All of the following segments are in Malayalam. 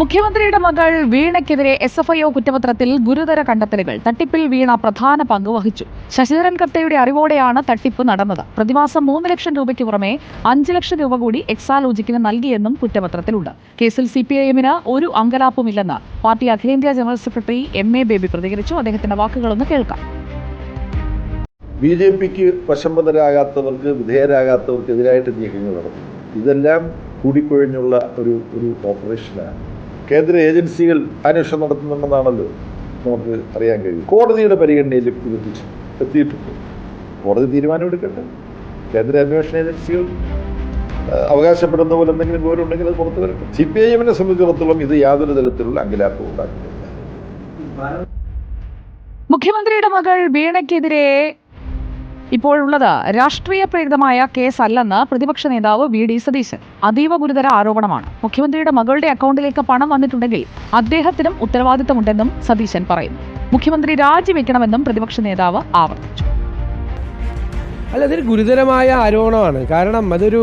മുഖ്യമന്ത്രിയുടെ മകൾ വീണയ്ക്കെതിരെ എസ് എഫ് ഐ ഒ കുറ്റപത്രത്തിൽ ഗുരുതര കണ്ടെത്തലുകൾ. തട്ടിപ്പിൽ വീണ പ്രധാന പങ്ക് വഹിച്ചു. ശശിധരൻ കത്തയുടെ അറിവോടെയാണ് തട്ടിപ്പ് നടന്നത്. പ്രതിമാസം മൂന്ന് ലക്ഷം രൂപയ്ക്ക് പുറമെ അഞ്ച് ലക്ഷം രൂപ കൂടി എക്സാലോജിക്കിന് നൽകിയെന്നും കുറ്റപത്രത്തിലുണ്ട്. കേസിൽ സി പി ഐ എമ്മിന് ഒരു അങ്കലാപ്പുമില്ലെന്ന് പാർട്ടി അഖിലേന്ത്യാ general secretary M A Baby പ്രതികരിച്ചു. അദ്ദേഹത്തിന്റെ വാക്കുകളൊന്ന് കേൾക്കാം. ബി ജെ പിക്ക് വശംബന്ധരാകാത്തവർക്ക് വിധേയരാകാത്തവർക്കെതിരായിട്ട് നീക്കങ്ങൾ നടന്നു. ഇതെല്ലാം കൂടിക്കൊഴിഞ്ഞുള്ള ഒരു ഒരു ഓപ്പറേഷനാണ്. കേന്ദ്ര ഏജൻസികൾ അന്വേഷണം നടത്തുന്നുണ്ടെന്നാണല്ലോ നമുക്ക് അറിയാൻ കഴിയും. കോടതിയുടെ പരിഗണനയിൽ ഇത് എത്തിയിട്ടുണ്ട്. കോടതി തീരുമാനമെടുക്കട്ടെ കേന്ദ്ര അന്വേഷണ ഏജൻസികൾ അവകാശപ്പെടുന്ന പോലെ എന്തെങ്കിലും വിവരമുണ്ടെങ്കിൽ അത് പുറത്തു വരട്ടെ. സി പി ഐ എമ്മിനെ സംബന്ധിച്ചിടത്തോളം ഇത് യാതൊരു തരത്തിലുള്ള അങ്കലാപ്പവും ഉണ്ടാക്കിയിട്ടില്ല. മുഖ്യമന്ത്രിയുടെ മകൾ വീണയ്ക്കെതിരെ ഇപ്പോഴുള്ളത് രാഷ്ട്രീയ പ്രേരിതമായ കേസല്ലെന്ന് പ്രതിപക്ഷ നേതാവ് വി ഡി സതീശൻ. അതീവ ഗുരുതര ആരോപണമാണ്. മുഖ്യമന്ത്രിയുടെ മകളുടെ അക്കൗണ്ടിലേക്ക് പണം വന്നിട്ടുണ്ടെങ്കിൽ അദ്ദേഹത്തിനും ഉത്തരവാദിത്തമുണ്ടെന്നും സതീശൻ പറയുന്നു. മുഖ്യമന്ത്രി രാജിവെക്കണമെന്നും പ്രതിപക്ഷ നേതാവ് ആവർത്തിച്ചു. അല്ല അതൊരു ഗുരുതരമായ ആരോപണമാണ്. കാരണം അതൊരു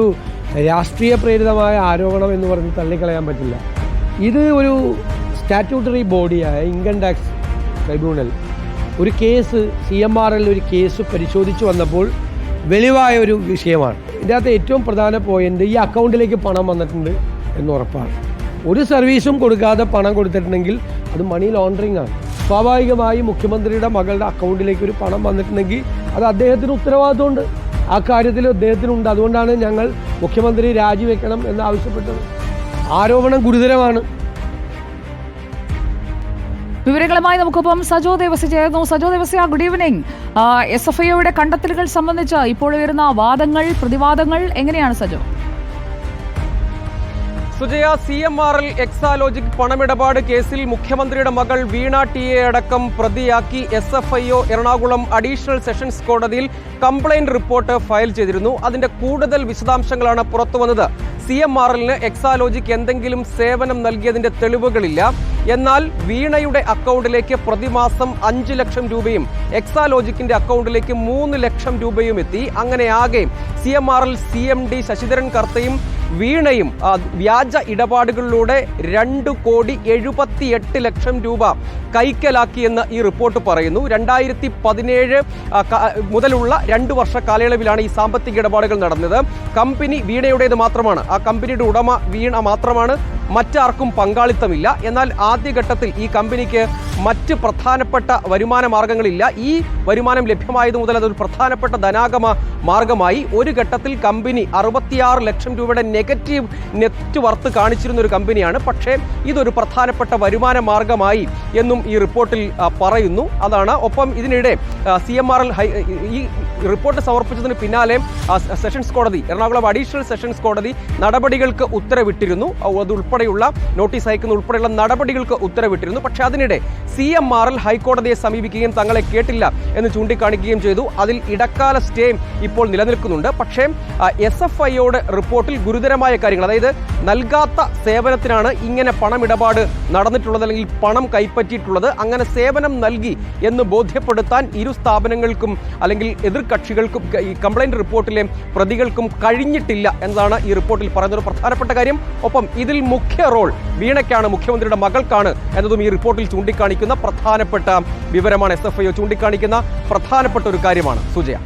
രാഷ്ട്രീയ പ്രേരിതമായ ആരോപണം എന്ന് പറഞ്ഞ് തള്ളിക്കളയാൻ പറ്റില്ല. ഇത് ഒരു സ്റ്റാറ്റ്യൂട്ടറി ബോഡിയായ ഇൻകം ടാക്സ് ട്രൈബ്യൂണൽ ഒരു case C M R L ഒരു കേസ് പരിശോധിച്ചു വന്നപ്പോൾ വെളിവായ ഒരു വിഷയമാണ്. ഇതിനകത്ത് ഏറ്റവും പ്രധാന പോയിന്റ് ഈ അക്കൗണ്ടിലേക്ക് പണം വന്നിട്ടുണ്ട് എന്ന് ഉറപ്പാണ്. ഒരു സർവീസും കൊടുക്കാതെ പണം കൊടുത്തിട്ടുണ്ടെങ്കിൽ അത് മണി ലോണ്ടറിങ് ആണ്. സ്വാഭാവികമായി മുഖ്യമന്ത്രിയുടെ മകളുടെ അക്കൗണ്ടിലേക്ക് ഒരു പണം വന്നിട്ടുണ്ടെങ്കിൽ അത് അദ്ദേഹത്തിന് ഉത്തരവാദിത്വമുണ്ട്. ആ കാര്യത്തിൽ അദ്ദേഹത്തിനുണ്ട്. അതുകൊണ്ടാണ് ഞങ്ങൾ മുഖ്യമന്ത്രി രാജിവെക്കണം എന്ന് ആവശ്യപ്പെട്ടത്. ആരോപണം ഗുരുതരമാണ്. വിവരങ്ങളുമായി നമുക്കൊപ്പം സജോ ദേവസ്യ ചേർന്നു. Sajo Devasya good evening S F ഐയുടെ കണ്ടെത്തലുകൾ സംബന്ധിച്ച് ഇപ്പോൾ ഉയരുന്ന വാദങ്ങൾ പ്രതിവാദങ്ങൾ എങ്ങനെയാണ് Sajo? Sujaya C M R L Exalogic പണമിടപാട് കേസിൽ മുഖ്യമന്ത്രിയുടെ മകൾ വീണ ടി എ അടക്കം പ്രതിയാക്കി S F I O Ernakulam additional sessions കോടതിയിൽ കംപ്ലൈന്റ് റിപ്പോർട്ട് ഫയൽ ചെയ്തിരുന്നു. അതിന്റെ കൂടുതൽ വിശദാംശങ്ങളാണ് പുറത്തുവന്നത്. സി എം ആർ എല്ലിന് എക്സാലോജിക് എന്തെങ്കിലും സേവനം നൽകിയതിന്റെ തെളിവുകളില്ല. എന്നാൽ വീണയുടെ അക്കൗണ്ടിലേക്ക് പ്രതിമാസം അഞ്ച് ലക്ഷം രൂപയും എക്സാലോജിക്കിന്റെ അക്കൗണ്ടിലേക്ക് മൂന്ന് ലക്ഷം രൂപയും എത്തി. അങ്ങനെ ആകെ C M R L C M D Sasidharan കർത്തയും വീണയും വ്യാജ ഇടപാടുകളിലൂടെ രണ്ട് കോടി എഴുപത്തി എട്ട് ലക്ഷം രൂപ കൈക്കലാക്കിയെന്ന് ഈ റിപ്പോർട്ട് പറയുന്നു. രണ്ടായിരത്തി പതിനേഴ് മുതലുള്ള രണ്ട് വർഷ കാലയളവിലാണ് ഈ സാമ്പത്തിക ഇടപാടുകൾ നടന്നത്. കമ്പനി വീണയുടേത് മാത്രമാണ്. ആ കമ്പനിയുടെ ഉടമ വീണ മാത്രമാണ്. മറ്റാർക്കും പങ്കാളിത്തമില്ല. എന്നാൽ ആദ്യഘട്ടത്തിൽ ഈ കമ്പനിക്ക് മറ്റ് പ്രധാനപ്പെട്ട വരുമാന മാർഗങ്ങളില്ല. ഈ വരുമാനം ലഭ്യമായത് മുതൽ അതൊരു പ്രധാനപ്പെട്ട ധനാഗമ മാർഗമായി. ഒരു ഘട്ടത്തിൽ കമ്പനി അറുപത്തിയാറ് ലക്ഷം രൂപയുടെ നെഗറ്റീവ് നെറ്റ് വർത്ത് കാണിച്ചിരുന്ന ഒരു കമ്പനിയാണ്. പക്ഷേ ഇതൊരു പ്രധാനപ്പെട്ട വരുമാന മാർഗമായി എന്നും ഈ റിപ്പോർട്ടിൽ പറയുന്നു. അതാണ്. ഒപ്പം ഇതിനിടെ സി എം ആർ എൽ ഈ റിപ്പോർട്ട് സമർപ്പിച്ചതിന് പിന്നാലെ സെഷൻസ് കോടതി എറണാകുളം അഡീഷണൽ സെഷൻസ് കോടതി നടപടികൾക്ക് ഉത്തരവിട്ടിരുന്നു. അതുൾപ്പെടെയുള്ള നോട്ടീസ് അയക്കുന്ന ഉൾപ്പെടെയുള്ള നടപടികൾക്ക് ഉത്തരവിട്ടിരുന്നു. പക്ഷേ അതിനിടെ സി എം ആർ എൽ ഹൈക്കോടതിയെ സമീപിക്കുകയും തങ്ങളെ കേട്ടില്ല എന്ന് ചൂണ്ടിക്കാണിക്കുകയും ചെയ്തു. അതിൽ ഇടക്കാല സ്റ്റേ ഇപ്പോൾ നിലനിൽക്കുന്നുണ്ട്. പക്ഷേ എസ് എഫ് ഐയോട് റിപ്പോർട്ടിൽ ഗുരുതരമായ കാര്യങ്ങൾ അതായത് നൽകാത്ത സേവനത്തിനാണ് ഇങ്ങനെ പണമിടപാട് നടന്നിട്ടുള്ളത് അല്ലെങ്കിൽ പണം കൈപ്പറ്റിയിട്ടുള്ളത്. അങ്ങനെ സേവനം നൽകി എന്ന് ബോധ്യപ്പെടുത്താൻ ഇരു സ്ഥാപനങ്ങൾക്കും അല്ലെങ്കിൽ എതിർകക്ഷികൾക്കും ഈ കംപ്ലൈന്റ് റിപ്പോർട്ടിലെ പ്രതികൾക്കും കഴിഞ്ഞിട്ടില്ല എന്നതാണ് ഈ റിപ്പോർട്ടിൽ പറയുന്ന ഒരു പ്രധാനപ്പെട്ട കാര്യം. ഒപ്പം ഇതിൽ മുഖ്യ റോൾ വീണയ്ക്കാണ് മുഖ്യമന്ത്രിയുടെ മകൾക്കാണ് എന്നതും ഈ റിപ്പോർട്ടിൽ ചൂണ്ടിക്കാണിക്കുന്ന പ്രധാനപ്പെട്ട വിവരമാണ്. എസ് എഫ് ഐ ചൂണ്ടിക്കാണിക്കുന്ന പ്രധാനപ്പെട്ട ഒരു കാര്യമാണ്. സുജയ.